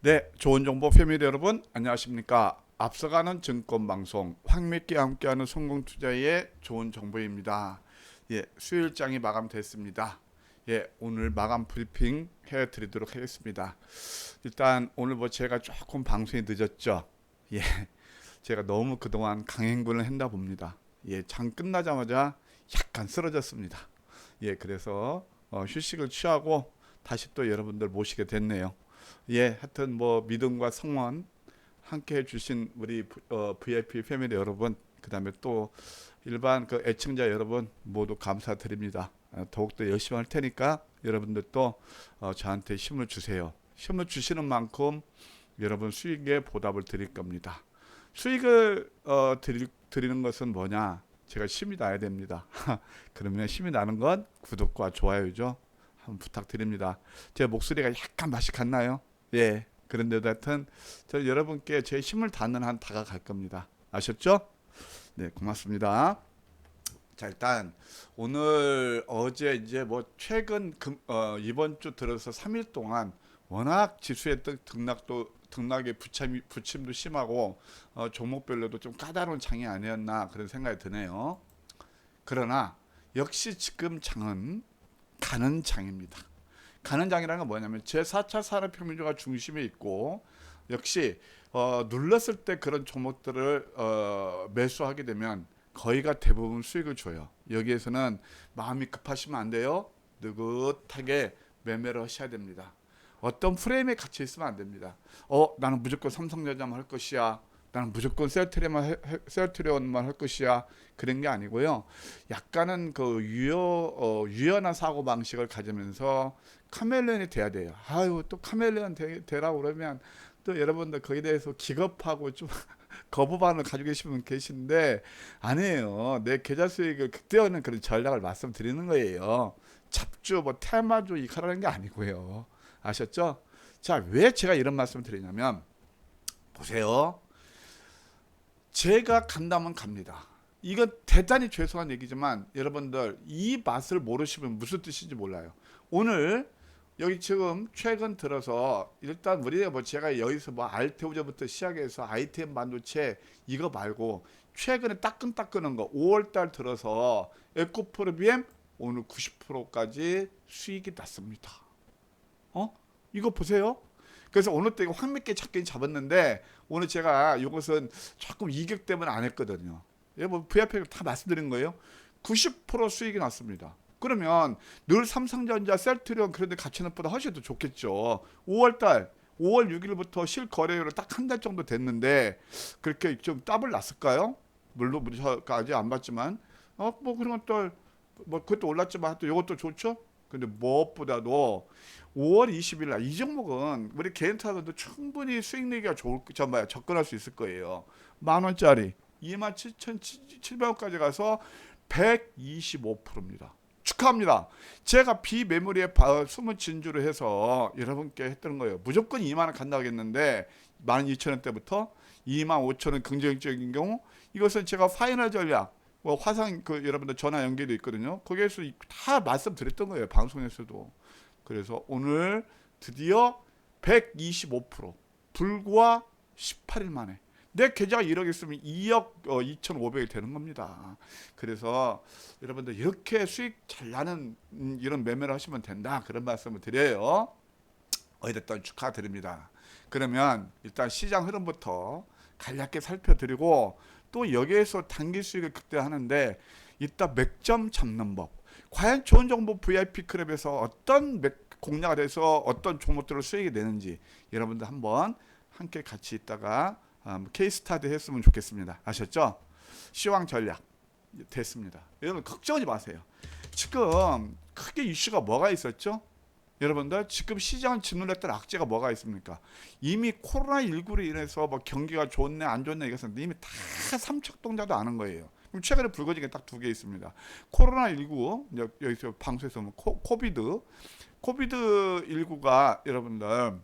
네, 좋은 정보 패밀리 여러분 안녕하십니까? 앞서가는 증권 방송 황미끼 함께하는 성공 투자의 좋은 정보입니다. 예, 수요일장이 마감됐습니다. 예, 오늘 마감 브리핑 해 드리도록 하겠습니다. 일단 오늘 뭐 제가 조금 방송이 늦었죠. 예, 제가 너무 그동안 강행군을 했나 봅니다. 예, 장 끝나자마자 약간 쓰러졌습니다. 예, 그래서 어, 휴식을 취하고 다시 또 여러분들 모시게 됐네요. 예, 하여튼 뭐 믿음과 성원 함께 해주신 우리 부- 어, VIP 패밀리 여러분, 그 다음에 또 일반 그 애청자 여러분 모두 감사드립니다. 어, 더욱더 열심히 할 테니까 여러분들도 어, 저한테 힘을 주세요. 힘을 주시는 만큼 여러분 수익에 보답을 드릴 겁니다. 수익을 어, 드릴, 드리는 것은 뭐냐? 제가 힘이 나야 됩니다. 그러면 힘이 나는 건 구독과 좋아요죠. 한번 부탁드립니다. 제 목소리가 약간 맛이 갔나요? 예. 그런데도 하여튼 저 여러분께 제 힘을 다하는 한 다가갈 겁니다. 아셨죠? 네, 고맙습니다. 자, 일단 오늘 어제 이제 뭐 최근 금, 어, 이번 주 들어서 3일 동안 워낙 지수의 등- 등락도 등락의 부침, 부침도 심하고 어, 종목별로도 좀 까다로운 장이 아니었나 그런 생각이 드네요. 그러나 역시 지금 장은 가는 장입니다. 가는 장이라는 건 뭐냐면 제 4차 산업혁명주가 중심에 있고 역시 어, 눌렀을 때 그런 종목들을 어, 매수하게 되면 거의가 대부분 수익을 줘요. 여기에서는 마음이 급하시면 안 돼요. 느긋하게 매매를 하셔야 됩니다. 어떤 프레임에 갇혀 있으면 안 됩니다. 어, 나는 무조건 삼성전자만 할 것이야. 나는 무조건 셀트리만 셀트리온만 할 것이야. 그런 게 아니고요. 약간은 그 유여 어, 유연한 사고 방식을 가지면서 카멜레온이 돼야 돼요. 아유 또 카멜레온 되, 되라고 그러면 또 여러분들 거기에 대해서 기겁하고 좀 거부 반응을 가지고 계신 분 계신데 아니에요. 내 계좌 수익을 극대화하는 그런 전략을 말씀드리는 거예요. 잡주 뭐 테마주 이카라는 게 아니고요. 아셨죠? 자, 왜 제가 이런 말씀을 드리냐면 보세요. 제가 간다면 갑니다. 이건 대단히 죄송한 얘기지만 여러분들 이 맛을 모르시면 무슨 뜻인지 몰라요. 오늘 여기 지금 최근 들어서 일단 우리가 뭐 제가 여기서 뭐 알테오저부터 시작해서 아이템 반도체 이거 말고 최근에 따끈따끈한 거 5월달 들어서 에코프로비엠 오늘 90%까지 수익이 났습니다. 어? 이거 보세요. 그래서 또 이거 확 잡긴 잡았는데 오늘 제가 이것은 조금 이격 때문에 안 했거든요. 예, 뭐 VIP 다 말씀드린 거예요. 90% 수익이 났습니다. 그러면 늘 삼성전자, 셀트리온 그런 데 같이 것보다 훨씬 더 좋겠죠. 5월 달 5월 6일부터 실거래율을 딱 한 달 정도 됐는데 그렇게 좀 더블 났을까요? 물론 저가 아직 안 봤지만 어뭐 그런 것들 뭐 그것도 올랐지만 또 이것도 좋죠. 근데 무엇보다도 5월 20일 날 이 종목은 우리 개인 타들도 충분히 수익 내기가 좋을 저 뭐야 접근할 수 있을 거예요. 만 원짜리 2만 7,700원까지 가서 125%입니다. 축하합니다. 제가 비메모리에 바- 숨은 진주를 해서 여러분께 했던 거예요. 무조건 2만 원 간다고 했는데 12,000원대부터 2만 5천 원 긍정적인 경우 이것은 제가 파이널 전략 뭐 화상 그 여러분들 전화 연결도 있거든요. 거기에서 다 말씀드렸던 거예요. 방송에서도. 그래서 오늘 드디어 125% 불과 18일 만에 내 계좌가 1억 있으면 2억 어, 2,500이 되는 겁니다. 그래서 여러분들 이렇게 수익 잘 나는 음, 이런 매매를 하시면 된다. 그런 말씀을 드려요. 어쨌든 축하드립니다. 그러면 일단 시장 흐름부터 간략하게 살펴드리고 또 여기에서 단기 수익을 극대화하는데 이따 맥점 잡는 법. 과연 좋은 정보 VIP 클럽에서 어떤 맥 공략을 해서 어떤 종목들을 수익이 내는지 여러분들 한번 함께 같이 있다가 음, 케이스 스타디 했으면 좋겠습니다. 아셨죠? 시황 전략 됐습니다. 여러분 걱정하지 마세요. 지금 크게 이슈가 뭐가 있었죠? 여러분들 지금 시장을 짓눌렸던 악재가 뭐가 있습니까? 이미 코로나 19로 인해서 뭐 경기가 좋네 안 좋네 이것은 이미 다 삼척동자도 아는 거예요. 그럼 최근에 불거진 게 딱 두 개 있습니다. 코로나 19 여기서 방송에서 보면 코, 코비드 코비드 19가 여러분들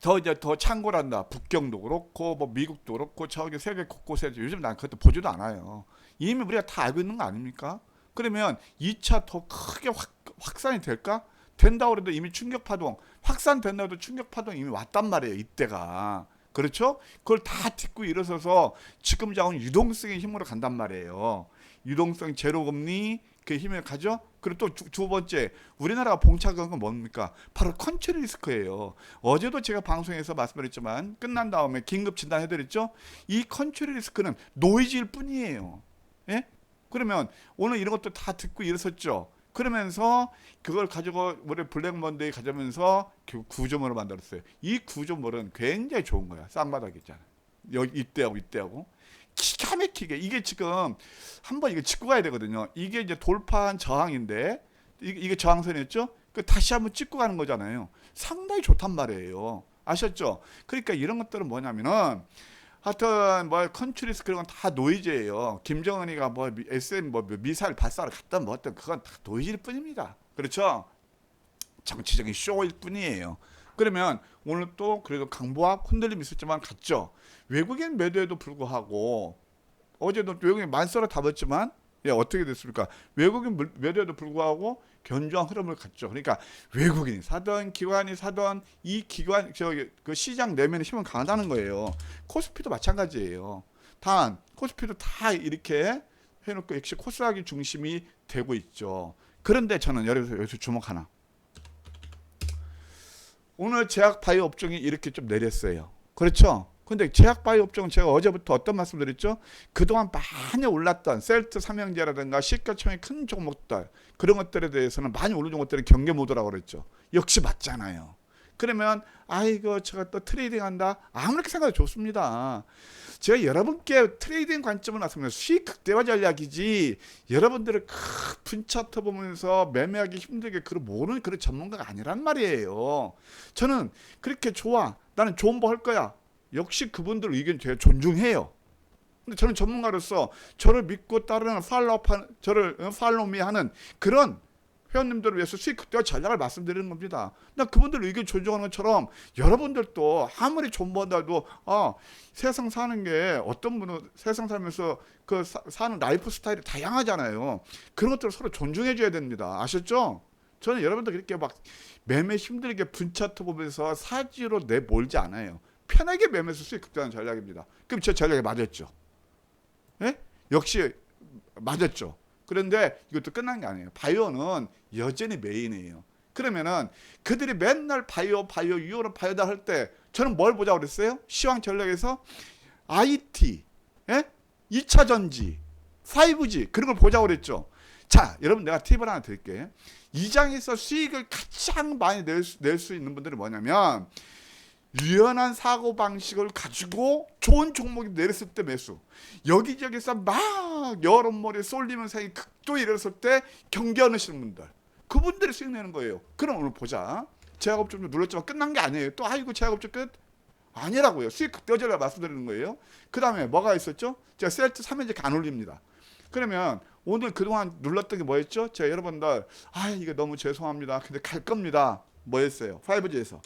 더 이제 더 창궐한다. 북경도 그렇고 뭐 미국도 그렇고 저기 세계 곳곳에 요즘 난 그것도 보지도 않아요. 이미 우리가 다 알고 있는 거 아닙니까? 그러면 2차 더 크게 확, 확산이 될까? 된다고 해도 이미 충격 파동 확산된다고 해도 충격 파동 이미 왔단 말이에요. 이때가. 그렇죠? 그걸 다 딛고 일어서서 지금 자원 유동성의 힘으로 간단 말이에요. 유동성 제로 금리 그 힘을 가죠. 그리고 또두 번째 우리나라가 봉착한 건 뭡니까? 바로 컨트리 리스크예요. 어제도 제가 방송에서 말씀드렸지만 끝난 다음에 긴급 진단해드렸죠. 이 컨트리 리스크는 노이즈일 뿐이에요. 예? 그러면 오늘 이런 것도 다 듣고 일어섰죠. 그러면서 그걸 가지고 우리 블랙먼데이 가져면서 그 구조물을 만들었어요. 이 구조물은 굉장히 좋은 거야. 쌍바닥 있잖아. 여기 이때하고 이때하고 기가 막히게 이게 지금 한번 이거 짚고 가야 되거든요. 이게 이제 돌파한 저항인데 이게 저항선이었죠. 그 다시 한번 찍고 가는 거잖아요. 상당히 좋단 말이에요. 아셨죠? 그러니까 이런 것들은 뭐냐면은 하여튼 뭐 컨트리스 그런 건 다 노이즈예요. 김정은이가 뭐 미- SM 뭐 미사일 발사를 갔다 뭐 어떤 그건 다 노이즈일 뿐입니다. 그렇죠? 정치적인 쇼일 뿐이에요. 그러면 오늘 또 그래도 강보합 흔들림 있었지만 갔죠. 외국인 매도에도 불구하고 어제도 외국인 만서로 답했지만 예, 어떻게 됐습니까? 외국인 물- 매도에도 불구하고 견조한 흐름을 갔죠. 그러니까 외국인이 사던 기관이 사던 이 기관 저기 그 시장 내면의 힘은 강하다는 거예요. 코스피도 마찬가지예요. 단 코스피도 다 이렇게 해놓고 역시 코스닥이 중심이 되고 있죠. 그런데 저는 여기서 여기서 주목 하나. 오늘 제약 바이오 업종이 이렇게 좀 내렸어요. 그렇죠? 근데 제약 바이오 업종은 제가 어제부터 어떤 말씀 드렸죠? 그동안 많이 올랐던 셀트 삼형제라든가 시가총의 큰 종목들 그런 것들에 대해서는 많이 오른 종목들은 경계 모드라고 그랬죠. 역시 맞잖아요. 그러면 아이고 제가 또 트레이딩 한다 아무렇게 생각해도 좋습니다. 제가 여러분께 트레이딩 관점을 나서면 수익 극대화 전략이지 여러분들을 큰 차트 보면서 매매하기 힘들게 그런 모르는 그런 전문가가 아니란 말이에요. 저는 그렇게 좋아 나는 좋은 거 할 거야. 역시 그분들 의견 제가 존중해요. 근데 저는 전문가로서 저를 믿고 따르는 팔로우하는 저를 어, 팔로우미하는 그런 회원님들을 위해서 수익 극대화 전략을 말씀드리는 겁니다. 나 그분들 의견 존중하는 것처럼 여러분들도 아무리 존버한다도 아 세상 사는 게 어떤 분은 세상 살면서 그 사, 사는 라이프 스타일이 다양하잖아요. 그런 것들을 서로 존중해 줘야 됩니다. 아셨죠? 저는 여러분들 그렇게 막 매매 힘들게 분차트 보면서 사지로 내몰지 않아요. 편하게 매매해서 수익 극대화하는 전략입니다. 그럼 제 전략이 맞았죠. 예? 역시 맞았죠. 그런데 이것도 끝난 게 아니에요. 바이오는 여전히 메인이에요. 그러면은 그들이 맨날 바이오, 바이오, 유효로 바이오다 할 때 저는 뭘 보자고 그랬어요? 시황 전략에서 IT, 예? 2차 전지, 5G 그런 걸 보자고 그랬죠. 자, 여러분 내가 팁을 하나 드릴게요. 이 장에서 수익을 가장 많이 낼 수, 낼수 있는 분들이 뭐냐면 유연한 사고 방식을 가지고 좋은 종목이 내렸을 때 매수. 여기저기서 막 여론몰이 쏠리면서 이 극도에 이랬을 때 경계하시는 분들. 그분들이 수익 내는 거예요. 그럼 오늘 보자. 제약업종 좀 눌렀지만 끝난 게 아니에요. 또 아이고 제약업종 끝. 아니라고요. 수익 극대화제라 말씀드리는 거예요. 그 다음에 뭐가 있었죠? 제가 셀트 3현재 안 올립니다. 그러면 오늘 그동안 눌렀던 게 뭐였죠? 제가 여러분들 아 이거 너무 죄송합니다. 근데 갈 겁니다. 뭐였어요? 5G에서.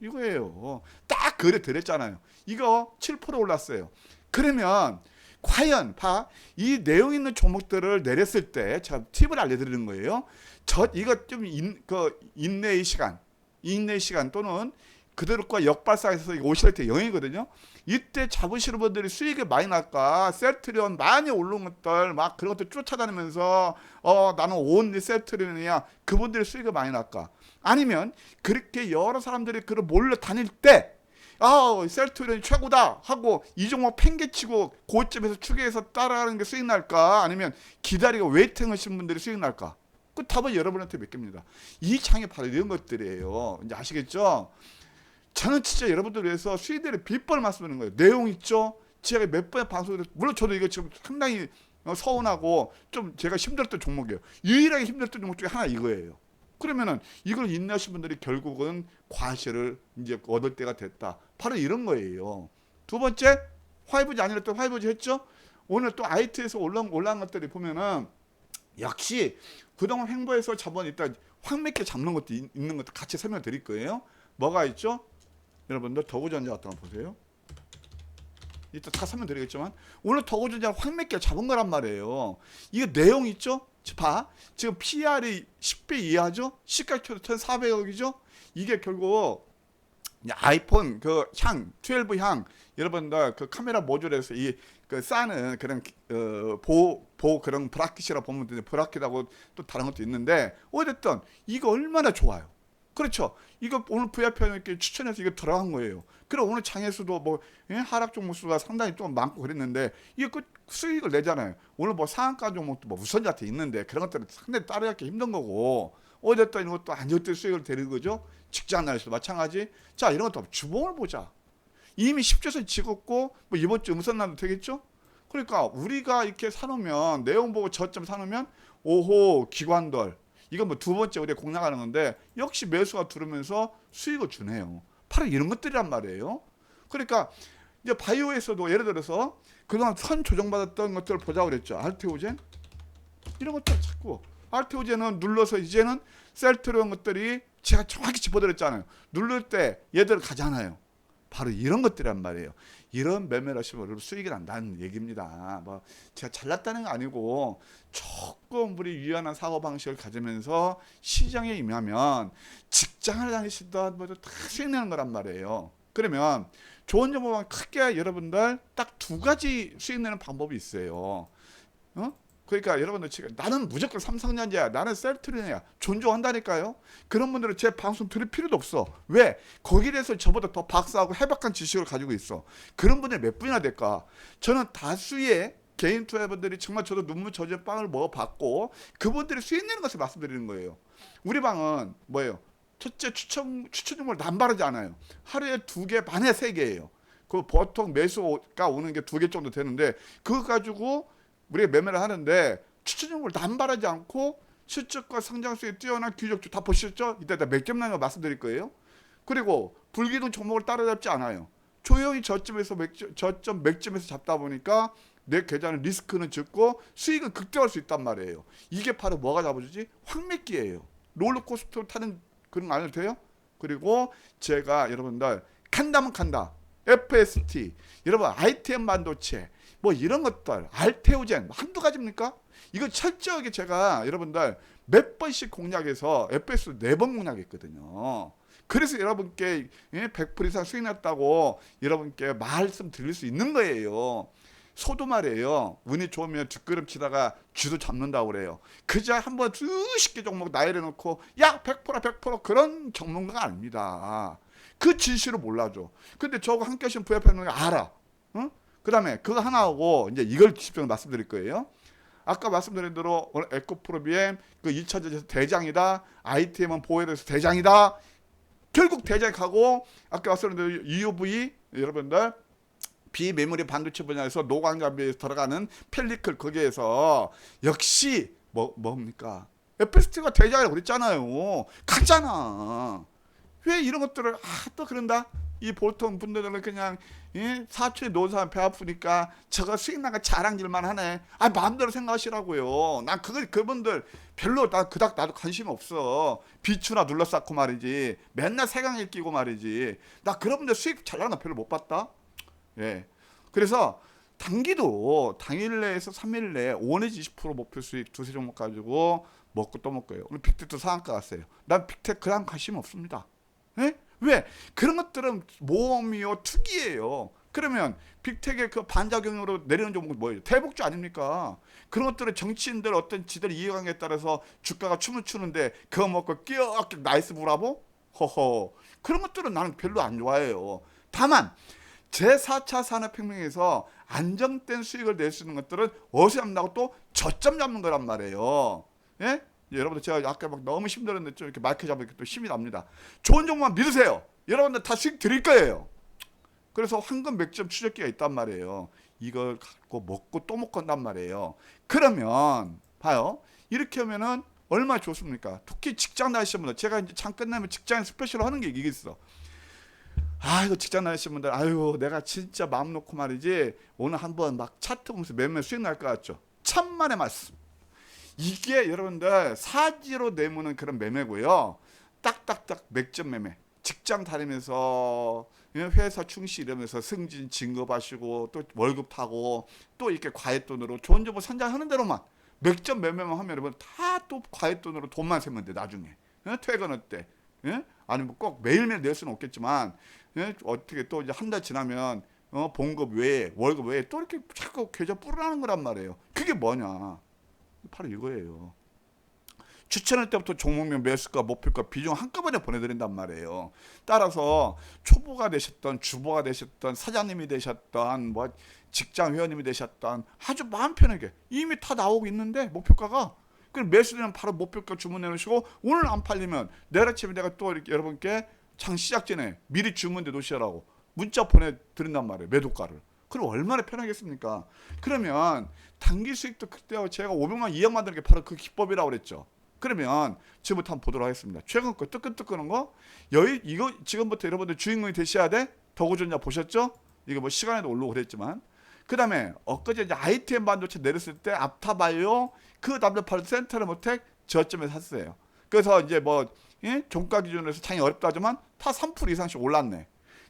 이거예요. 딱 그래 드렸잖아요. 이거 7% 올랐어요. 그러면 과연 봐 이 내용 있는 종목들을 내렸을 때 제가 팁을 알려드리는 거예요. 저 이거 좀그 인내의 시간, 인내의 시간 또는 그들과 역발상에서 오실 때 영이거든요. 이때 잡으시는 분들이 수익이 많이 날까? 셀트리온 많이 오른 것들 막 그런 것들 쫓아다니면서 어 나는 온리 셀트리온이야. 그분들이 수익이 많이 날까? 아니면 그렇게 여러 사람들이 그를 몰려 다닐 때 아, 셀트리온이 최고다 하고 이 종목 팽개치고 고점에서 추계해서 따라가는 게 수익 날까? 아니면 기다리고 웨이팅 하시는 분들이 수익 날까? 그 답은 여러분한테 몇 개입니다. 이 창이 바로 이런 것들이에요. 이제 아시겠죠? 저는 진짜 여러분들 위해서 비법을 말씀드리는 거예요. 내용 있죠? 제가 몇 번의 방송을 물론 저도 이거 지금 상당히 어, 서운하고 좀 제가 힘들었던 종목이에요. 유일하게 힘들었던 종목 중에 하나 이거예요. 그러면은 이걸 인내하신 분들이 결국은 과실을 이제 얻을 때가 됐다. 바로 이런 거예요. 두 번째 화이브지 아니라 또 화이브지 했죠. 오늘 또 IT에서 올라온 올라온 것들이 보면은 역시 그동안 횡보해서 자본 일단 확 맺게 잡는 것도 있- 있는 것도 같이 설명드릴 거예요. 뭐가 있죠? 여러분들 더구전자 어떤 거 보세요. 이따 다 설명드리겠지만 오늘 더구전자 확 맺게 잡은 거란 말이에요. 이게 내용 있죠? 봐. 지금 PR이 10배 이하죠? 시가총액 1,400억이죠? 이게 결국 아이폰 그 향, 12 향 여러분들 그 카메라 모듈에서 이 그 싸는 그런 어보보 그런 브라켓이라 보면 되는데 브라켓하고 또 다른 것도 있는데 어쨌든 이거 얼마나 좋아요. 그렇죠. 이거 오늘 이렇게 추천해서 이거 들어간 거예요. 그럼 오늘 장애수도 뭐 예? 하락 종목수가 상당히 좀 많고 그랬는데 이거 그 수익을 내잖아요. 오늘 뭐 상한가 종목도 뭐 우선자한테 있는데 그런 것들은 상당히 따라잡기 힘든 거고 어쨌든 이런 것도 안정된 수익을 되는 거죠. 직장 나에서도 마찬가지. 자 이런 것도 주봉을 보자. 이미 10조선 찍었고 뭐 이번 주 음선 나도 되겠죠? 그러니까 우리가 이렇게 사놓으면 내용 보고 저점 사놓으면 오호 기관들 이건 뭐 두 번째 우리가 공략하는 건데 역시 매수가 들으면서 수익을 주네요. 바로 이런 것들이란 말이에요. 그러니까 이제 바이오에서도 예를 들어서 그동안 선 조정받았던 것들을 보자고 그랬죠. 알테오젠 이런 것들 자꾸 알테오젠은 눌러서 이제는 셀트로온 것들이 제가 정확히 짚어드렸잖아요. 누를 때 얘들 가잖아요. 바로 이런 것들이란 말이에요. 이런 매매를 하시면 수익이 난다는 얘기입니다. 뭐 제가 잘났다는 거 아니고 조금 우리 유연한 사고 방식을 가지면서 시장에 임하면 직장을 다니시던 뭐다 수익 내는 거란 말이에요. 그러면 좋은 정보만 크게 여러분들 딱 두 가지 수익 내는 방법이 있어요. 어? 그러니까 여러분들 지금 나는 무조건 삼성전자야 나는 셀트리온이야 존중한다니까요. 그런 분들은 제 방송 들을 필요도 없어. 왜? 거기에 대해서 저보다 더 박사하고 해박한 지식을 가지고 있어. 그런 분들이 몇 분이나 될까? 저는 다수의 개인 투자분들이 정말 저도 눈물 젖은 빵을 먹어봤고 그분들이 수익 내는 것을 말씀드리는 거예요. 우리 방은 뭐예요? 첫째 추천 추천 정보를 남바르지 않아요. 하루에 두 개 반에 세 개예요. 그 보통 매수가 오는 게 두 개 정도 되는데 그거 가지고 우리가 매매를 하는데 추천 정보를 남발하지 않고 실적과 성장성이 뛰어난 규적주 다 보셨죠? 이따 나는 거 말씀드릴 거예요. 그리고 불기둥 종목을 따라잡지 않아요. 조용히 저점에서 맥점, 저점 맥점에서 잡다 보니까 내 계좌는 리스크는 적고 수익은 극대화할 수 있단 말이에요. 이게 바로 뭐가 잡아주지? 황맥기예요. 롤러코스터 타는 그런 거 아니도 돼요? 그리고 제가 여러분들 간다면 간다. FST 여러분 ITM 반도체 뭐 이런 것들 알테오젠 한두 가지입니까? 이거 철저하게 제가 여러분들 몇 번씩 공략해서 FS 네 번 공략했거든요. 그래서 여러분께 100% 이상 수익 났다고 여러분께 말씀 드릴 수 있는 거예요. 소도 말이에요. 운이 좋으면 뒷걸음 치다가 쥐도 잡는다고 그래요. 그저 한번 수십 개 종목 나열해 놓고 야 100%라 100% 그런 전문가가 아닙니다. 그 진실을 몰라줘. 근데 저거 함께 하신 부협회는 알아. 응? 그 다음에 그거 하나하고 이제 이걸 집중 말씀드릴 거예요. 아까 말씀드린 대로 오늘 에코프로비엠 그 2차 전지에서 대장이다. ITM은 보호에 대해서 대장이다. 결국 대장이 가고 아까 말씀드린 대로 EUV 여러분들 비메모리 반도체 분야에서 노광감비에 들어가는 펠리클 거기에서 역시 뭐 뭡니까? FST가 대장이라고 그랬잖아요. 갔잖아. 왜 이런 것들을 아 또 그런다? 이 보통 분들은 그냥 예? 놓은 사람 배 아프니까 저거 수익 나가 자랑질만 하네. 아 마음대로 생각하시라고요. 난 그거 그분들 별로 나 그닥 나도 관심 없어. 비추나 눌러쌓고 말이지. 맨날 세강일 끼고 말이지. 나 그런 분들 수익 잘 나는 거 별로 못 봤다. 예. 그래서 단기도 당일 내에서 3일 내에 5 내지 20% 목표 수익 두세 종목 가지고 먹고 또 먹고요. 오늘 빅테크 상한가 갔어요. 난 빅테크 그랑 관심 없습니다. 예? 왜? 그런 것들은 모험이요, 투기예요. 그러면 빅텍의 그 반작용으로 내리는 종목은 뭐예요? 대복주 아닙니까? 그런 것들은 정치인들 어떤 지들 이해관계에 따라서 주가가 춤을 추는데 그거 먹고 끼어끼 나이스 브라보? 허허. 그런 것들은 나는 별로 안 좋아해요. 다만 제4차 산업혁명에서 안정된 수익을 낼 수 있는 것들은 어디서 잡는다고 또 저점 잡는 거란 말이에요. 예? 여러분들 제가 아까 막 너무 힘들었는데 좀 이렇게 마이크 잡으니까 또 힘이 납니다. 좋은 정보만 믿으세요. 여러분들 다 수익 드릴 거예요. 그래서 황금 맥점 추적기가 있단 말이에요. 이걸 갖고 먹고 또 먹고 한단 말이에요. 그러면 봐요. 이렇게 하면은 얼마나 좋습니까? 특히 직장 다니시는 분들 제가 이제 장 끝나면 직장 스페셜 하는 게 이게 있어. 아 이거 직장 다니시는 분들 아유 내가 진짜 마음 놓고 말이지 오늘 한번 막 차트 보면서 몇몇 수익 날 것 같죠. 천만의 말씀. 이게 여러분들 사지로 내무는 그런 매매고요. 딱딱딱 맥점 매매. 직장 다니면서 회사 충실 이러면서 승진 진급하시고 또 월급 타고 또 이렇게 과외돈으로 좋은 정보 선장하는 대로만 맥점 매매만 하면 여러분 다 또 과외돈으로 돈만 세면 돼 나중에 예? 퇴근할 때 예? 아니면 꼭 매일매일 낼 수는 없겠지만 예? 어떻게 또 이제 한 달 지나면 어, 봉급 외에 월급 외에 또 이렇게 자꾸 계좌 뿌리라는 거란 말이에요. 그게 뭐냐? 바로 이거예요. 추천할 때부터 종목명 매수가 목표가 비중 한꺼번에 보내드린단 말이에요. 따라서 초보가 되셨던 주보가 되셨던 사장님이 되셨던 뭐 직장 회원님이 되셨던 아주 마음 편하게 이미 다 나오고 있는데 목표가가 그럼 매수되면 바로 목표가 주문해 놓으시고 오늘 안 팔리면 내일 아침에 내가 또 이렇게 여러분께 장 시작 전에 미리 주문해 놓으시라고 문자 보내드린단 말이에요 매도가를 그럼 얼마나 편하겠습니까? 그러면 단기 수익도 그때 제가 500만 2억 만 드는 게 바로 그 기법이라고 그랬죠. 그러면 지금부터 한번 보도록 하겠습니다. 최근 거 뜨끈뜨끈한 거? 여기 이거 지금부터 여러분들 주인공이 되셔야 돼? 더구전자 보셨죠? 이거 뭐 시간에도 올라오고 그랬지만. 그 다음에 엊그제 이제 ITM 반도체 내렸을 때 앞타바이오 그 다음에 바로 센트럴모텍 저점에 샀어요. 그래서 이제 뭐 예? 종가 기준으로 해서 장이 어렵다 하지만 다 3% 이상씩 올랐네.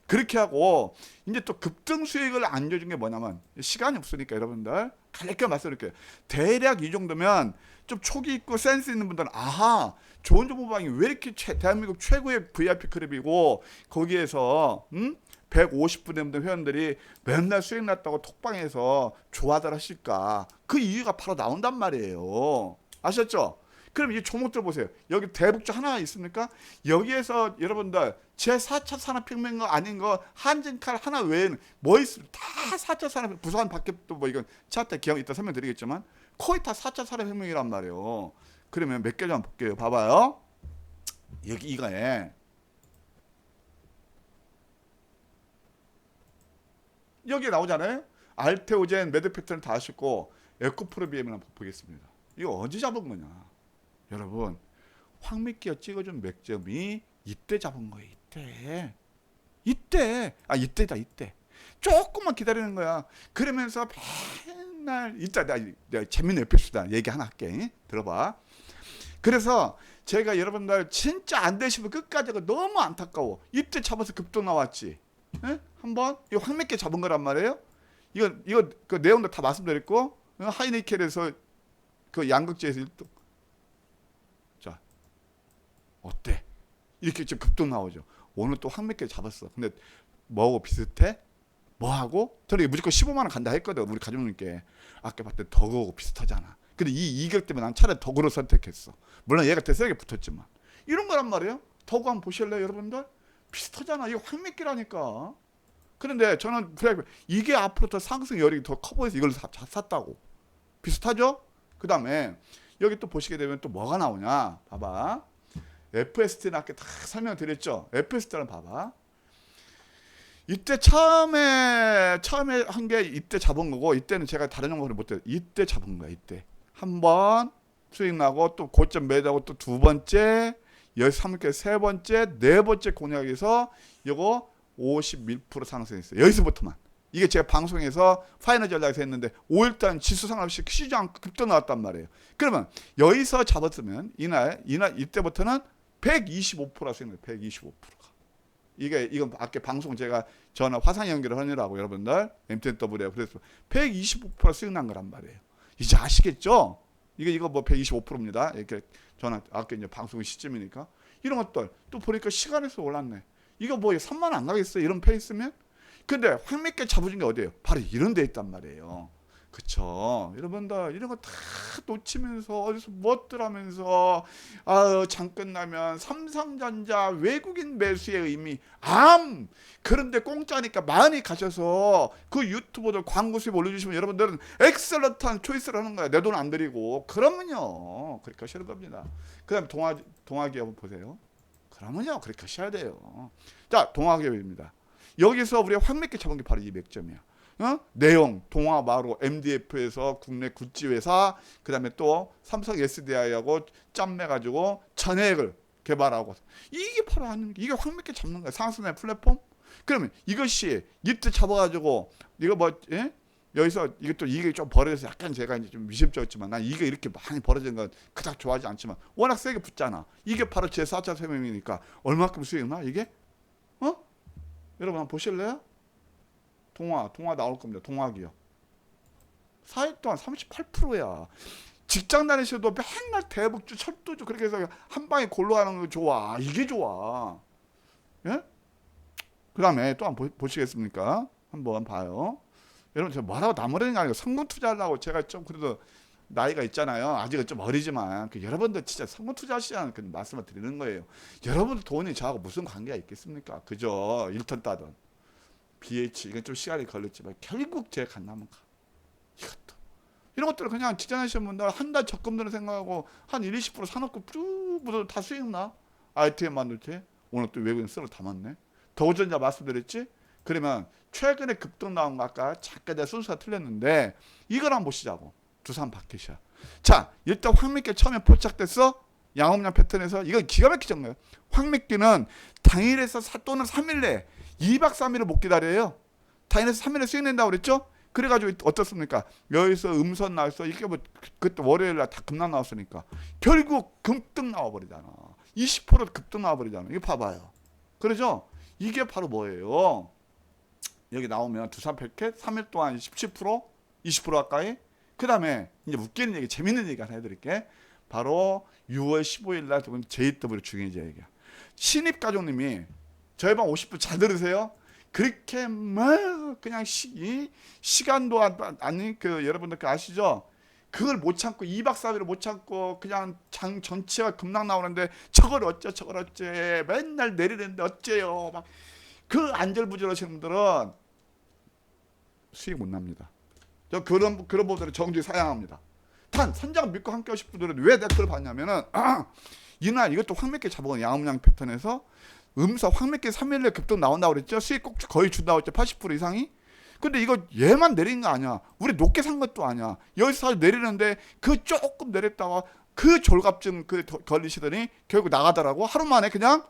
그렇게 하고 이제 또 급등 수익을 안겨준 게 뭐냐면 시간이 없으니까 여러분들 갈게 말씀드릴게요. 대략 이 정도면 좀 촉이 있고 센스 있는 분들은 아하 좋은 정보방이 왜 이렇게 최, 대한민국 최고의 VIP 클럽이고 거기에서 음? 150분 되는 회원들이 맨날 수익 났다고 톡방에서 좋아들 하실까? 그 이유가 바로 나온단 말이에요. 아셨죠? 그럼 이 종목들 보세요. 여기 대북주 하나 있습니까? 여기에서 여러분들 제 4차 산업혁명 거 아닌 거 한진칼 하나 외에는 뭐 있습니까? 다 4차 산업 부산 밖에 또 뭐 이건 차때 기억 이따 설명드리겠지만 거의 다 4차 산업혁명이란 말이에요. 그러면 몇개좀 볼게요. 봐봐요. 여기 이거에 여기 나오잖아요. 알테오젠, 매드 패턴 다 하시고 에코프로비엠을 한번 보겠습니다. 이거 언제 잡은 거냐? 여러분 황미끼가 찍어준 맥점이 이때 잡은 거예요. 이때. 이때. 아 이때다 이때. 조금만 기다리는 거야. 그러면서 맨날 이따 내가, 내가 재밌는 에피소드 얘기 하나 할게. 들어봐. 그래서 제가 여러분들 진짜 안 되시면 끝까지 너무 안타까워. 이때 잡아서 급등 나왔지. 예? 한번 이거 황맥게 잡은 거란 말이에요. 이거 이거 그 내용도 다 말씀드렸고 어, 하이니켈에서 그 양극재에서 1등. 자 어때? 이렇게 지금 급등 나오죠. 오늘 또 황맥게 잡았어. 근데 뭐하고 비슷해? 뭐하고? 저는 무조건 15만 원 간다 했거든. 우리 가족님께 아까 때 덕하고 비슷하잖아. 근데 이 이격 때문에 난 차라리 덕으로 선택했어. 물론 얘가 더 세게 붙었지만 이런 거란 말이에요. 덕우 한번 보실래요, 여러분들? 비슷하잖아. 이거 황맥기라니까. 그런데 저는 프라이빗 이게 앞으로 더 상승 여력이 더 커 보여서 이걸 사, 샀다고. 비슷하죠? 그 다음에 여기 또 보시게 되면 또 뭐가 나오냐? 봐봐. FST는 아까 다 설명드렸죠? FST는 봐봐. 이때 처음에 처음에 한 게 이때 잡은 거고 이때는 제가 다른 정보를 못해 이때 잡은 거야 이때. 한 번 수익 나고 또 고점 매도하고 또 두 번째 열삼개 세 번째 네 번째 공략에서 요거 51% 상승했어요. 여기서부터만. 이게 제가 방송에서 파이널 전략에서 했는데 5일단 지수 상관없이 시장 급등 나왔단 말이에요. 그러면 여기서 잡았으면 이날 이날 이때부터는 125%가 수익 나요 125%가 이게 이건 아까 방송 제가 전화 화상 연결을 하느라고 여러분들 MTNW에 그래서 125% 수익 난 거란 말이에요. 이제 아시겠죠? 이게 이거 뭐 125%입니다. 이렇게 전화 아까 이제 방송 시점이니까 이런 것들 또 보니까 시간에서 올랐네. 이거 뭐 3만 원안 가겠어요? 이런 페이스면? 근데 황맥게 잡아준 게 어디예요? 바로 이런 데 있단 말이에요. 그쵸. 여러분들, 이런 거 다 놓치면서, 어디서 무엇들 하면서, 아 잠깐 나면 삼성전자 외국인 매수의 의미, 암! 그런데 공짜니까 많이 가셔서 그 유튜버들 광고 수입 올려주시면 여러분들은 엑셀런트한 초이스를 하는 거야. 내 돈안 들이고. 그러면요. 그렇게 하시는 겁니다. 그 다음 동아, 동아기업 한번 보세요. 그러면요. 그렇게 하셔야 돼요. 자, 동아기업입니다. 여기서 우리가 확맥게 잡은 게 바로 이 맥점이야. 어? 내용 동화 마루 MDF에서 국내 구찌 회사 그 다음에 또 삼성 SDI하고 짬매 가지고 전액을 개발하고 이게 바로 하는 이게 확맥게 잡는 거야 상승의 플랫폼 그러면 이것이 이때 잡아가지고 이거 뭐 예? 여기서 이것도 이게 좀 벌어져서 약간 제가 이제 좀 미심쩍었지만 난 이게 이렇게 많이 벌어진 건 그닥 좋아하지 않지만 워낙 세게 붙잖아 이게 바로 제 4차 세명이니까 얼마큼 수익 나 이게 어 여러분 한번 보실래요? 동화, 동화 나올 겁니다. 동화 기업. 4일 동안 38%야. 직장 다니셔도 맨날 대북주 철도주 그렇게 해서 한 방에 골로 가는 거 좋아. 이게 좋아. 예? 그 다음에 또 한번 보- 보시겠습니까? 한번 봐요. 여러분 제가 뭐라고 나무라는 게 아니고 성공 투자하려고 제가 좀 그래도 나이가 있잖아요. 아직은 좀 어리지만 그 여러분들 진짜 성공 투자하시라는 그 말씀을 드리는 거예요. 여러분들 돈이 저하고 무슨 관계가 있겠습니까? 그죠? 1턴 따든 BH 이건 좀 시간이 걸렸지만 결국 제 간남은 가. 이것도 이런 것들을 그냥 직장하시는 분들 한 달 적금들을 생각하고 한 1, 20% 사놓고 쭉 묻어 다 수익 나. ITM 만들 때 오늘 또 외국인 썰을 담았네. 더우전자 말씀드렸지? 그러면 최근에 급등 나온 거 아까 잠깐 내 순서가 틀렸는데 이걸 한번 보시자고. 두산 바켓이야. 자, 일단 황미끼 처음에 포착됐어. 양업량 패턴에서 이건 기가 막히던 거예요. 황미끼는 당일에서 사, 또는 3일 내에 2박 3일을 못 기다려요. 당일에서 3일에 수익 낸다고 그랬죠? 그래가지고 어떻습니까? 여기서 음선 나왔어. 이게 뭐 그- 그때 월요일 날다 급락 나왔으니까 결국 급등 나와버리잖아. 20% 급등 나와버리잖아. 이거 봐봐요. 그러죠? 이게 바로 뭐예요? 여기 나오면 두산 패켓 3일 동안 17% 20% 가까이 그 다음에 이제 웃기는 얘기 재밌는 얘기 하나 해드릴게 바로 6월 15일 날 JW 중요제 얘기야 신입 가족님이 저희 방 50분 잘 들으세요 그렇게 막 그냥 시, 이 시간도 안, 아니 그 여러분들 그 아시죠 그걸 못 참고 2박 3일을 못 참고 그냥 장 전체가 급락 나오는데 저걸 어째 저걸 어째 맨날 내리는데 어째요 막 그 안절부절하시는 분들은 수익 못 납니다. 저 그런 그런 분들은 정주에 사양합니다. 단 선장 믿고 함께 하실 분들은 왜 댓글을 봤냐면은 이날 이것도 황맥계 잡아온 양음양 패턴에서 음사 황맥계 3일에 급등 나온다고 그랬죠. 수익 꼭 거의 준다고 했죠. 80% 이상이. 근데 이거 얘만 내린 거 아니야. 우리 높게 산 것도 아니야. 여기서 내리는데 그 조금 내렸다가 그 졸갑증 그 더- 걸리시더니 결국 나가더라고. 하루 만에 그냥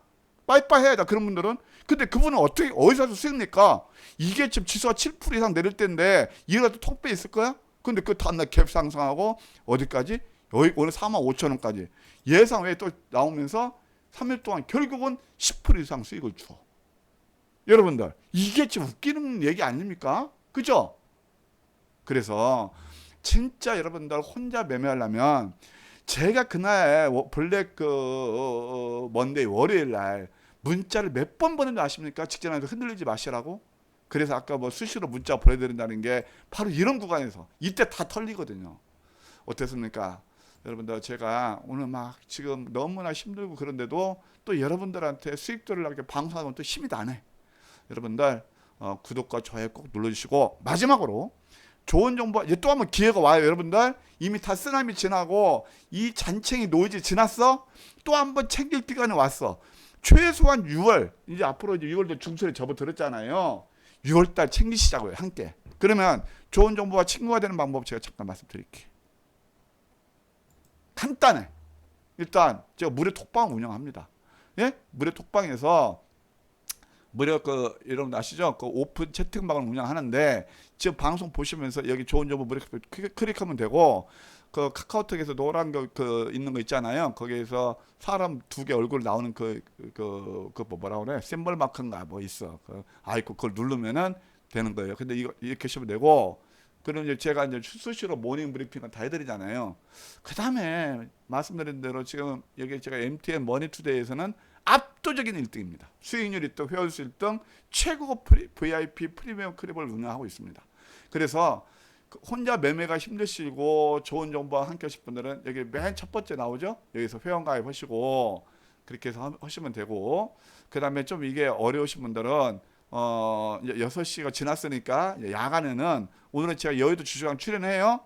빠이빠이 해야 돼. 그런 분들은. 근데 그분은 어떻게 어디서 수익 낼까? 이게 지금 지수가 7% 이상 내릴 때인데 이거라도 통배 있을 거야? 근데 그 다음날 갭 상승하고 어디까지? 여기 오늘 4만 5천 원까지 예상 외에 또 나오면서 3일 동안 결국은 10% 이상 수익을 줘. 여러분들 이게 지금 웃기는 얘기 아닙니까? 그죠? 그래서 진짜 여러분들 혼자 매매하려면 제가 그날 워- 블랙 그 어, 어, 먼데이 월요일 날 문자를 몇 번 보냈는지 아십니까? 직전에서 흔들리지 마시라고. 그래서 아까 뭐 수시로 문자 보내드린다는 게 바로 이런 구간에서 이때 다 털리거든요. 어땠습니까? 여러분들 제가 오늘 막 지금 너무나 힘들고 그런데도 또 여러분들한테 수익들을 이렇게 방송하면 또 힘이 나네. 여러분들 어, 구독과 좋아요 꼭 눌러주시고 마지막으로 좋은 정보 이제 또 한번 기회가 와요 여러분들. 이미 다 쓰나미 지나고 이 잔챙이 노이즈 지났어? 또 한번 챙길 기간이 왔어. 최소한 6월 이제 앞으로 이제 6월도 중순에 접어들었잖아요. 6월달 챙기시자고요 함께. 그러면 좋은 정보와 친구가 되는 방법 제가 잠깐 말씀드릴게요 간단해 일단 제가 무료 톡방 운영합니다 예 무료 톡방에서 무료 그 여러분 아시죠? 그 오픈 채팅방을 운영하는데 지금 방송 보시면서 여기 좋은 정보 무료 클릭- 클릭하면 되고 그 카카오톡에서 노란 거 그 있는 거 있잖아요. 거기에서 사람 두 개 얼굴 나오는 그 그 그 뭐라 그래? 심벌 마크인가 뭐 있어. 그 아이콘 그걸 누르면은 되는 거예요. 근데 이거 이렇게 하시면 되고 그럼 이제 제가 이제 수시로 모닝 브리핑을 다 해드리잖아요. 그 다음에 말씀드린 대로 지금 여기 제가 MTN 머니투데이에서는 압도적인 1등입니다. 수익률 1등, 회원수 1등, 최고급 프리, VIP 프리미엄 클립을 운영하고 있습니다. 그래서 그 혼자 매매가 힘드시고 좋은 정보와 함께 하실 분들은 여기 맨 첫 번째 나오죠? 여기서 회원 가입하시고 그렇게 해서 하- 하시면 되고 그 다음에 좀 이게 어려우신 분들은 어 이제 6시가 지났으니까 야간에는 오늘은 제가 여의도 주주장 출연해요.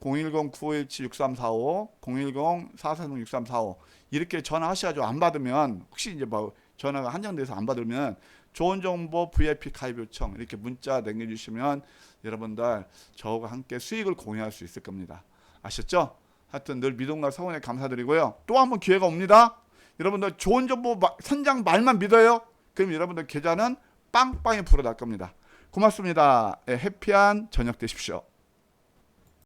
010-9517-6345, 010-446-6345 이렇게 전화하셔가지고 안 받으면 혹시 이제 뭐 전화가 한정돼서 안 받으면 좋은 정보 VIP 가입 요청 이렇게 문자 남겨주시면 여러분들 저와 함께 수익을 공유할 수 있을 겁니다. 아셨죠? 하여튼 늘 믿음과 성원에 감사드리고요. 또 한 번 기회가 옵니다. 여러분들 좋은 정보 마- 선장 말만 믿어요. 그럼 여러분들 계좌는 빵빵히 불어날 겁니다. 고맙습니다. 예, 해피한 저녁 되십시오.